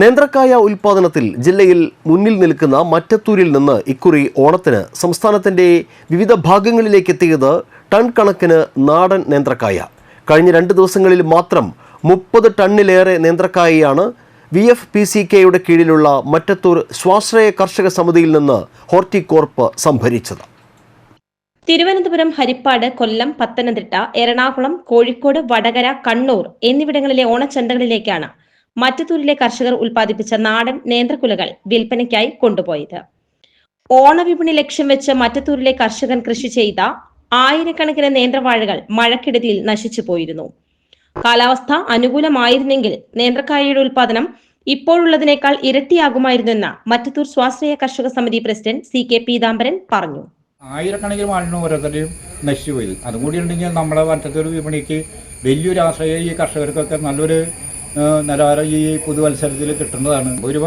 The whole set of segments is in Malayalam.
നേന്ത്രക്കായ ഉൽപാദനത്തിൽ ജില്ലയിൽ മുന്നിൽ നിൽക്കുന്ന മറ്റത്തൂരിൽ നിന്ന് ഇക്കുറി ഓണത്തിന് സംസ്ഥാനത്തിന്റെ വിവിധ ഭാഗങ്ങളിലേക്ക് എത്തിയത് ടൺ കണക്കിന് നാടൻ നേന്ത്രക്കായ. കഴിഞ്ഞ രണ്ട് ദിവസങ്ങളിൽ മാത്രം മുപ്പത് ടണ്ണിലേറെ നേന്ത്രക്കായയാണ് വി എഫ് പി സി കെയുടെ കീഴിലുള്ള മറ്റത്തൂർ സ്വാശ്രയ കർഷക സമിതിയിൽ നിന്ന് ഹോർട്ടികോർപ്പ് സംഭരിച്ചത്. തിരുവനന്തപുരം ഹരിപ്പാട് കൊല്ലം പത്തനംതിട്ട എറണാകുളം കോഴിക്കോട് വടകര കണ്ണൂർ എന്നിവിടങ്ങളിലെ ഓണച്ചന്തകളിലേക്കാണ് മറ്റത്തൂരിലെ കർഷകർ ഉൽപ്പാദിപ്പിച്ച നാടൻ നേന്ത്രക്കുലകൾ വിൽപ്പനയ്ക്കായി കൊണ്ടുപോയത്. ഓണവിപണി ലക്ഷ്യം വെച്ച് മറ്റത്തൂരിലെ കർഷകൻ കൃഷി ചെയ്ത ആയിരക്കണക്കിന് നേന്ത്രവാഴകൾ മഴക്കെടുതിയിൽ നശിച്ചു പോയിരുന്നു. കാലാവസ്ഥ അനുകൂലമായിരുന്നെങ്കിൽ നേന്ത്രക്കായയുടെ ഉൽപാദനം ഇപ്പോഴുള്ളതിനേക്കാൾ ഇരട്ടിയാകുമായിരുന്നെന്ന് മറ്റത്തൂർ സ്വാശ്രയ കർഷക സമിതി പ്രസിഡന്റ് സി കെ പീതാംബരൻ പറഞ്ഞു. ആയിരക്കണക്കിന് വാഴണ് ഓരോരുത്തരുടെയും നശിച്ചു അതും കൂടി ഉണ്ടെങ്കിൽ നമ്മുടെ മറ്റത്തൊരു വിപണിക്ക് വലിയൊരു ആശ്രയം ഈ കർഷകർക്കൊക്കെ നല്ലൊരു നിലവാരം ഈ പുതുവത്സരത്തിൽ കിട്ടുന്നതാണ്. ഒരു രൂപ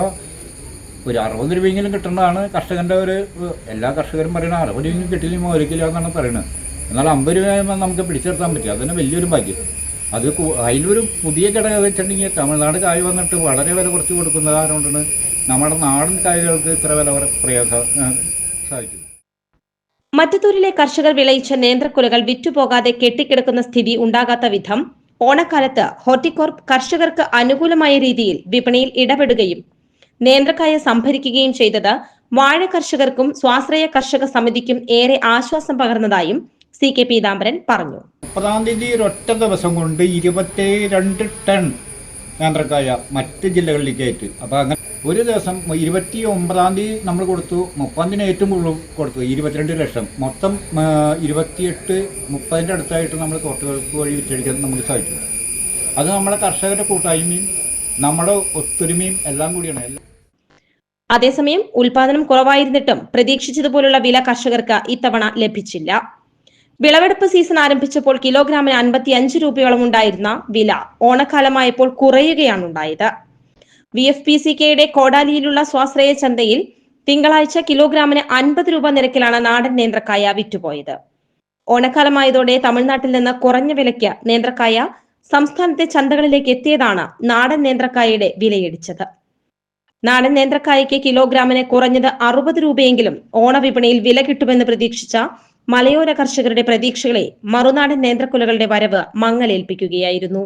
ഒരു അറുപത് രൂപയെങ്കിലും കിട്ടുന്നതാണ് കർഷകന്റെ ഒരു എല്ലാ കർഷകരും പറയുന്നത് അറുപത് രൂപയെങ്കിലും കിട്ടില്ല ഒരിക്കലും എന്നാണ് പറയുന്നത്. എന്നാൽ അമ്പത് രൂപ നമുക്ക് പിടിച്ചെടുത്താൻ പറ്റും അതിന് വലിയൊരു ഭാഗ്യം. അത് അതിലൊരു പുതിയ ഘടകം വെച്ചിട്ടുണ്ടെങ്കിൽ തമിഴ്നാട് കായ് വന്നിട്ട് വളരെ വില കുറച്ച് കൊടുക്കുന്ന കാരണം കൊണ്ടാണ് നമ്മുടെ നാടൻ കായകൾക്ക് ഇത്ര വില പ്രയാസം സാധിക്കും മറ്റത്തൂരിലെ കർഷകർ വിളയിച്ച നേന്ത്രക്കുലകൾ വിറ്റുപോകാതെ കെട്ടിക്കിടക്കുന്ന സ്ഥിതി ഉണ്ടാകാത്ത വിധം ഓണക്കാലത്ത് ഹോർട്ടിക്കോർപ്പ് കർഷകർക്ക് അനുകൂലമായ രീതിയിൽ വിപണിയിൽ ഇടപെടുകയും നേന്ത്രക്കായ സംഭരിക്കുകയും ചെയ്തത് വാഴ കർഷകർക്കും സ്വാശ്രയ കർഷക സമിതിക്കും ഏറെ ആശ്വാസം പകർന്നതായും സി കെ പീതാംബരൻ പറഞ്ഞു. മുപ്പതാം തീയതി ഒരൊറ്റ ദിവസം കൊണ്ട് ഇരുപത്തി രണ്ട് ടൺ നേന്ത്രക്കായ മറ്റ് ജില്ലകളിലേക്ക് ഏറ്റു അപ്പൊ അങ്ങനെ ഒരു ദിവസം ഇരുപത്തി ഒമ്പതാം തീയതി നമ്മൾ കൊടുത്തു മുപ്പതാം തീയതി ഏറ്റവും കൂടുതൽ കൊടുത്തു ഇരുപത്തിരണ്ട് ലക്ഷം. മൊത്തം ഇരുപത്തിയെട്ട് മുപ്പതിന്റെ അടുത്തായിട്ട് നമ്മൾ തോട്ടുകൾക്ക് വഴി വിറ്റഴിക്കാൻ നമുക്ക് സാധിച്ചു അത് നമ്മുടെ കർഷകരുടെ കൂട്ടായ്മയും നമ്മുടെ ഒത്തൊരുമയും എല്ലാം കൂടിയാണ്. അതേസമയം ഉൽപാദനം കുറവായിരുന്നിട്ടും പ്രതീക്ഷിച്ചതുപോലുള്ള വില കർഷകർക്ക് ഇത്തവണ ലഭിച്ചില്ല. വിളവെടുപ്പ് സീസൺ ആരംഭിച്ചപ്പോൾ കിലോഗ്രാമിന് അൻപത്തി അഞ്ച് രൂപയോളം ഉണ്ടായിരുന്ന വില ഓണക്കാലമായപ്പോൾ കുറയുകയാണ് ഉണ്ടായത്. വി എഫ് പി സി കെയുടെ കോടാലിയിലുള്ള സ്വാശ്രയ ചന്തയിൽ തിങ്കളാഴ്ച കിലോഗ്രാമിന് അൻപത് രൂപ നിരക്കിലാണ് നാടൻ നേന്ത്രക്കായ വിറ്റുപോയത്. ഓണക്കാലമായതോടെ തമിഴ്നാട്ടിൽ നിന്ന് കുറഞ്ഞ വിലയ്ക്ക് നേന്ത്രക്കായ സംസ്ഥാനത്തെ ചന്തകളിലേക്ക് എത്തിയതാണ് നാടൻ നേന്ത്രക്കായയുടെ വിലയിടിച്ചത്. നാടൻ നേന്ത്രക്കായയ്ക്ക് കിലോഗ്രാമിന് കുറഞ്ഞത് അറുപത് രൂപയെങ്കിലും ഓണവിപണിയിൽ വില കിട്ടുമെന്ന് പ്രതീക്ഷിച്ച മലയോര കർഷകരുടെ പ്രതീക്ഷകളെ മറുനാടൻ നേന്ത്രക്കുലകളുടെ വരവ് മങ്ങലേൽപ്പിക്കുകയായിരുന്നു.